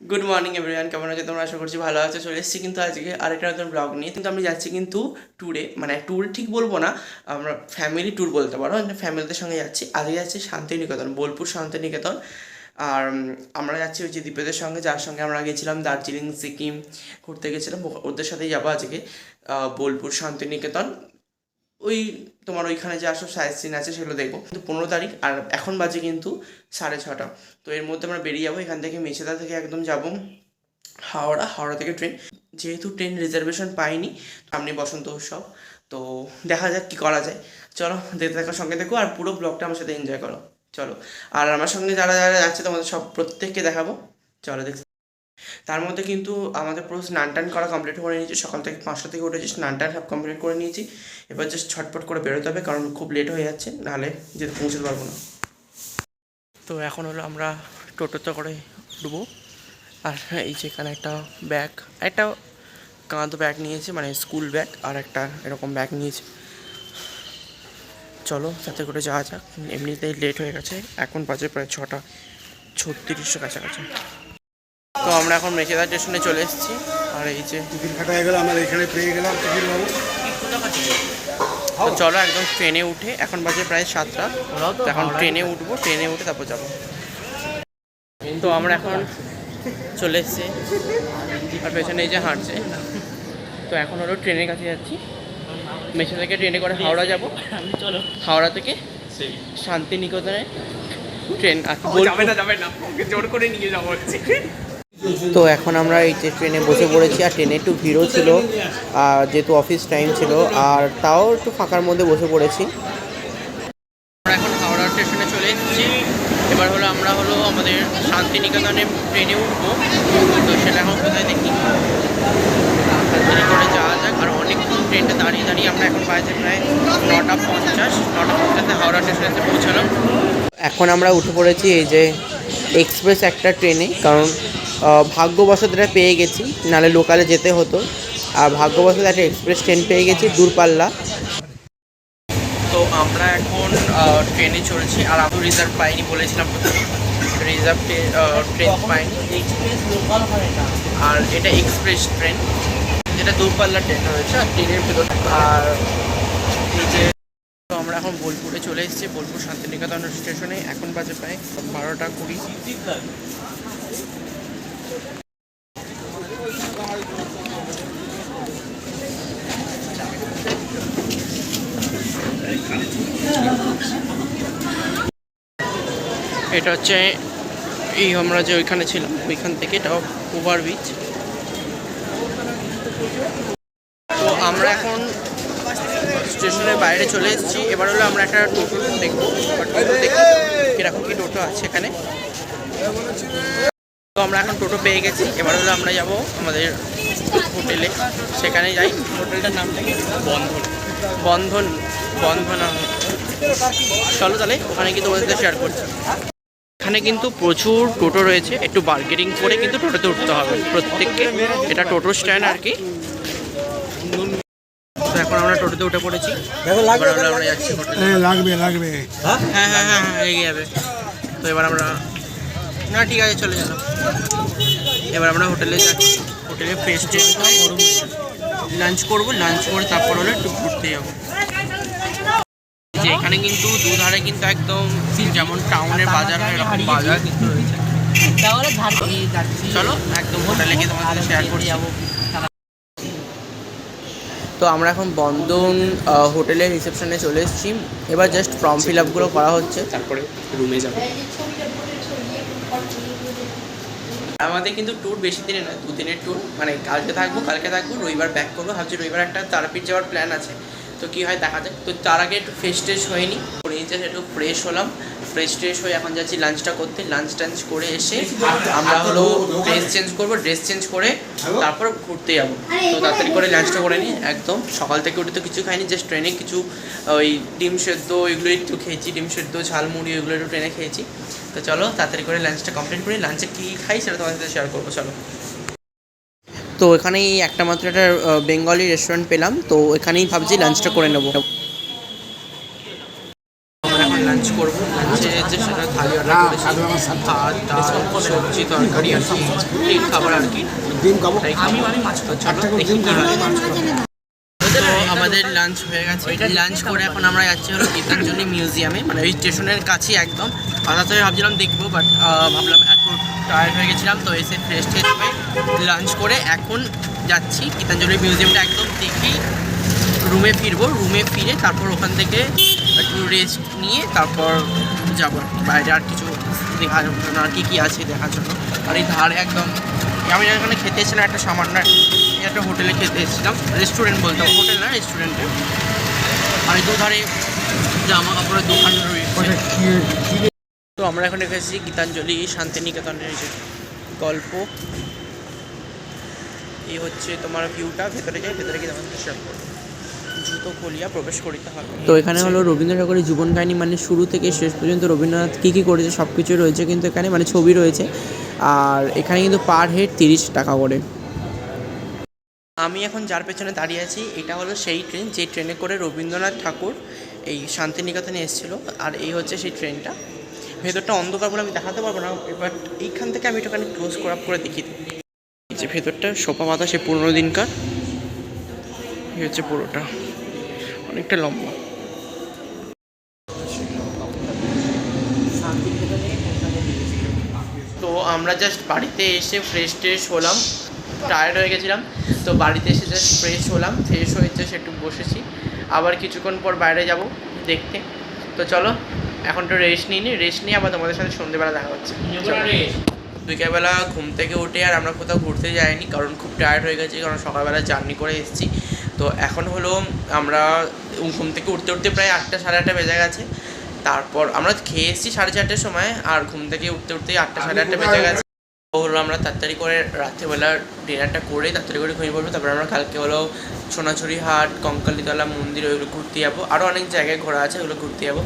Good morning everyone কেমন আছে? তোমরা আশা করছি ভালো আছো। চলে এসেছি কিন্তু আজকে আরেকটা নতুন ব্লগ নিয়ে। কিন্তু আমি যাচ্ছি কিন্তু ট্যুরে মানে ট্যুর ঠিক বলব না, আমরা ফ্যামিলি ট্যুর বলতে পারো। ফ্যামিলিদের সঙ্গে যাচ্ছি। আজকে যাচ্ছি শান্তিনিকেতন, বোলপুর শান্তিনিকেতন। আর আমরা যাচ্ছি ওই যে দীপেদের সঙ্গে, যার সঙ্গে আমরা গেছিলাম দার্জিলিং, সিকিম ঘুরতে গেছিলাম। ওদের সাথেই যাব আজকে বোলপুর শান্তিনিকেতন। ওই তোমার ওইখানে যে আসো সাইড সিন আছে সেগুলো দেখব। কিন্তু পনেরো তারিখ আর এখন বাজে কিন্তু সাড়ে ছটা। তো এর মধ্যে আমরা বেরিয়ে যাব, এখান থেকে মেছেদা থেকে একদম যাব। হাওড়া হাওড়া থেকে ট্রেন। যেহেতু ট্রেন রিজার্ভেশন পাইনি, সামনে বসন্ত উৎসব, তো দেখা যাক কী করা যায়। চলো, দেখতে থাকার সঙ্গে দেখো আর পুরো ব্লগটা আমার সাথে এনজয় করো। চলো, আর আমার সঙ্গে যারা যারা যাচ্ছে তোমাদের সব প্রত্যেককে দেখাবো। চলো দেখ তার মধ্যে কিন্তু আমাদের পুরো স্নান টান করা কমপ্লিট করে নিয়েছি। সকাল থেকে পাঁচটা থেকে উঠেছি স্নান টান সব কমপ্লিট করে নিয়েছি। এবার জাস্ট ছটপট করে বেরোতে হবে কারণ খুব লেট হয়ে যাচ্ছে, নাহলে যেতে পৌঁছতে পারব না। তো এখন হলো আমরা টোটোতে করে উঠবো। আর এই যে এখানে একটা ব্যাগ একটা কাঁধ ব্যাগ নিয়েছে মানে স্কুল ব্যাগ আর একটা এরকম ব্যাগ নিয়েছে। চলো, তাতে করে যাওয়া যাক। এমনিতেই লেট হয়ে গেছে। এখন বাজে প্রায় ছটা ছত্রিশশো কাছাকাছি। তো আমরা এখন মেচেদা স্টেশনে চলে এসেছি। আর এই যে টিকিট কাটা হয়ে গেল আমরা এখানে পেয়ে গেলাম টিকিট বাবু তো চলো একদম ট্রেনে উঠে এখন বাজে প্রায় সাতটা। এখন ট্রেনে উঠবো ট্রেনে উঠে তারপর যাব। তো আমরা এখন চলে এসেছি। আর পেছনে এই যে হাঁটছে। তো এখন হলো ট্রেনের কাছে যাচ্ছি। মেশে থেকে ট্রেনে করে হাওড়া যাব। চলো হাওড়া থেকে শান্তিনিকেতনে ট্রেন আর যাবে না যাবে না। জোর করে নিয়ে যাব। হচ্ছে তো এখন আমরা এই যে ট্রেনে বসে পড়েছি আর ট্রেনে একটু ভিড়ও ছিল আর যেহেতু অফিস টাইম ছিল আর তাও একটু ফাঁকার মধ্যে বসে পড়েছি। আমরা এখন হাওড়া স্টেশনে চলে এসেছি। এবার হলো আমরা হলো আমাদের শান্তিনিকেতনে ট্রেনে উঠবো। তো সেটা এখন কোথায় দেখি? তাড়াতাড়ি করে যাওয়া যাক। আর অনেকক্ষণ ট্রেনটা দাঁড়িয়ে দাঁড়িয়ে আমরা এখন বাজে প্রায় নটা পঞ্চাশ নটা পঞ্চাশে হাওড়া স্টেশনে পৌঁছালাম। এখন আমরা উঠে পড়েছি এই যে এক্সপ্রেস একটা ট্রেনে, কারণ ভাগ্যবশত এটা পেয়ে গেছি, নাহলে লোকালে যেতে হতো। আর ভাগ্যবশত একটা এক্সপ্রেস ট্রেন পেয়ে গেছি দূরপাল্লা। তো আমরা এখন ট্রেনে চড়েছি, আর আমি রিজার্ভ পাইনি বলেছিলাম রিজার্ভ ট্রেন পাইনি। আর এটা এক্সপ্রেস ট্রেন। যেটা দূরপাল্লা ট্রেন রয়েছে আর ট্রেনের ভেতর আর এখন বোলপুরে চলে এসেছি। বোলপুর শান্তিনিকেতন স্টেশনে। এখন বাজে প্রায় বারোটা কুড়ি। এটা হচ্ছে এই আমরা যে ওইখানে ছিলাম, ওইখান থেকে এটা ওভার বিচ তো আমরা এখন স্টেশনের বাইরে চলে এসেছি। এবার হলো আমরা একটা টোটো দেখব। টোটো দেখব কীরকম কি টোটো আছে এখানে। তো আমরা এখন টোটো পেয়ে গেছি। এবার হলো আমরা যাব আমাদের হোটেলে। সেখানে যাই। হোটেলটার নাম কি? বন্ধন। বন্ধন। বন্ধনা চলো তাহলে, ওখানে কিন্তু তোমাদের শেয়ার করছি। এখানে কিন্তু প্রচুর টোটো রয়েছে। একটু বার্গেনিং করে কিন্তু টোটোতে উঠতে হবে। প্রত্যেককে। এটা টোটো স্ট্যান্ড আর কি। এখন আমরা টোটোতে উঠে পড়েছি। দেখো এবার আমরা- যাচ্ছি হ্যাঁ লাগবে লাগবে। হ্যাঁ? হ্যাঁ হ্যাঁ হ্যাঁ এগিয়ে যাবে। তো এবার আমরা না ঠিক আছে চলে গেল এবার আমরা হোটেলে যাচ্ছি। হোটেলে ফ্রেশ ট্রেশ লাঞ্চ করব লাঞ্চ করে তারপর হলে একটু ঘুরতে যাব। যে এখানে কিন্তু দুধারে কিন্তু একদম যেমন টাউনের বাজার হয় এরকম বাজার কিন্তু রয়েছে। চলো একদম হোটেলে গিয়ে তোমাদের সাথে শেয়ার করছি। তো আমরা এখন বন্ধন হোটেলের রিসেপশনে চলে এসেছি। এবার জাস্ট ফর্ম ফিল আপগুলো করা হচ্ছে। তারপরে রুমে যাব। আমাদের কিন্তু ট্যুর বেশি দিনের নয় দু দিনের ট্যুর মানে কালকে থাকব কালকে থাকব, রবিবার ব্যাক করব। ভাবছি রবিবার একটা তারাপীঠ যাওয়ার প্ল্যান আছে। তো কী হয়, দেখা যাক। তো তার আগে একটু ফ্রেশ ট্রেশ হয়নি। নিচে একটু ফ্রেশ হলাম। ফ্রেশ ট্রেশ হয়ে এখন যাচ্ছি লাঞ্চটা করতে। লাঞ্চ টাঞ্চ করে এসে আমরা হলো ড্রেস চেঞ্জ করব ড্রেস চেঞ্জ করে তারপর ঘুরতে যাব। তো তাড়াতাড়ি করে লাঞ্চটা করে নিই একদম। সকাল থেকে উঠে তো কিছু খাইনি জাস্ট ট্রেনে কিছু ওই ডিম সেদ্ধ এগুলো একটু খেয়েছি ডিম সেদ্ধ ঝালমুড়ি এগুলো একটু ট্রেনে খেয়েছি। তো চলো তাড়াতাড়ি করে লাঞ্চটা কমপ্লিট করি। লাঞ্চে কী খাই সেটা তোমাদের সাথে শেয়ার করব চলো। তো এখানেই একটা মাত্র একটা বেঙ্গলি রেস্টুরেন্ট পেলাম। তো এখানেই ভাবছি লাঞ্চটা করে নেব। লাঞ্চ করব লাঞ্চে যে সেটা থালি অর্ডার ভাত ডাল সবজি তরকারি আর কি এই খাবার আর কি। আমি আমি মাছ দেখি তো আমাদের লাঞ্চ হয়ে গেছে। লাঞ্চ করে এখন আমরা যাচ্ছি হলো গীতাঞ্জলি মিউজিয়ামে মানে ওই স্টেশনের কাছেই একদম। হঠাৎ করে ভাবছিলাম দেখব বাট ভাবলাম এত টায়ার্ড হয়ে গেছিলাম তো এসে ফ্রেশ ট্রেশ হয়ে লাঞ্চ করে এখন যাচ্ছি গীতাঞ্জলি মিউজিয়ামটা একদম দেখেই রুমে ফিরবো রুমে ফিরে তারপর ওখান থেকে একটু রেস্ট নিয়ে তারপর যাব। বাইরে আর কিছু দেখার জন্য আর কি কী আছে দেখার জন্য। আর এই ধারে একদম আমি এখানে খেতে এসেছিলাম একটা সামান্য একটা হোটেলে খেতে এসেছিলাম। রেস্টুরেন্ট বলতে হোটেল না রেস্টুরেন্টে আর এই দুধারে জামা কাপড়ের দোকান রয়েছে। তো আমরা এখন এসেছি গীতাঞ্জলি শান্তিনিকেতনের যে গল্প। এই হচ্ছে তোমার ভিউটা ভেতরে যাই ভেতরে গিয়ে তোমার হিসাব করব। জুতো খুলিয়া প্রবেশ করিতে হবে। তো এখানে হলো রবীন্দ্র ঠাকুরের জীবন কাহিনী মানে শুরু থেকে শেষ পর্যন্ত রবীন্দ্রনাথ কী কী করেছে সব কিছু রয়েছে কিন্তু এখানে মানে ছবি রয়েছে। আর এখানে কিন্তু পার হেড তিরিশ টাকা করে। আমি এখন যার পেছনে দাঁড়িয়ে আছি এটা হলো সেই ট্রেন যে ট্রেনে করে রবীন্দ্রনাথ ঠাকুর এই শান্তিনিকেতনে এসেছিল। আর এই হচ্ছে সেই ট্রেনটা। ভেতরটা অন্ধকার বলে আমি দেখাতে পারব না বাট এইখান থেকে আমি একটুখানি ক্লোজ করাপ করে দেখি। যে ভেতরটা সোফা পাতা সে পুরোনো দিনকার। এই হচ্ছে পুরোটা। অনেকটা লম্বা। তো আমরা জাস্ট বাড়িতে এসে ফ্রেশ ট্রেশ হলাম। টায়ার্ড হয়ে গেছিলাম। তো বাড়িতে এসে জাস্ট ফ্রেশ হলাম। ফ্রেশ হয়ে জাস্ট একটু বসেছি। আবার কিছুক্ষণ পর বাইরে যাব দেখতে। তো চলো এখন তো রেস্ট নিই নি। রেস্ট নিয়ে আবার তোমাদের সাথে সন্ধ্যেবেলা দেখা হচ্ছে। বিকেলবেলা ঘুম থেকে উঠে আর আমরা কোথাও ঘুরতে যাইনি কারণ খুব টায়ার্ড হয়ে গেছি কারণ সকালবেলা জার্নি করে এসেছি। তো এখন হলো আমরা ঘুম থেকে উঠতে উঠতে প্রায় আটটা, সাড়ে আটটা বেজে গেছে। তারপর আমরা খেয়ে এসেছি সাড়ে চারটের সময়, আর ঘুম থেকে উঠতে উঠতে আটটা, সাড়ে আটটা বেজে গেছে। তো হলো আমরা তাড়াতাড়ি করে রাত্রেবেলা ডিনারটা করে তাড়াতাড়ি করে ঘুমিয়ে পড়ব। তারপর আমরা কালকে হলো সোনাঝুরি হাট, কঙ্কালীতলা মন্দির, ওইগুলো ঘুরতে যাব। আরও অনেক জায়গায় ঘোরা আছে, ওগুলো ঘুরতে যাব।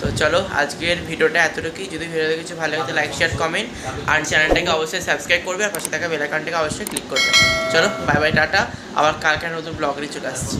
তো চলো, আজকের ভিডিওটা এতটুকুই। যদি ভিডিওতে কিছু ভালো লাগে লাইক শেয়ার কমেন্ট আর চ্যানেলটাকে অবশ্যই সাবস্ক্রাইব করবে আর পাশে থাকা বেলাইকানটাকে অবশ্যই ক্লিক করবে। চলো বাই বাই টাটা। আবার কালকে নতুন ব্লগ নিয়ে চলে আসছি।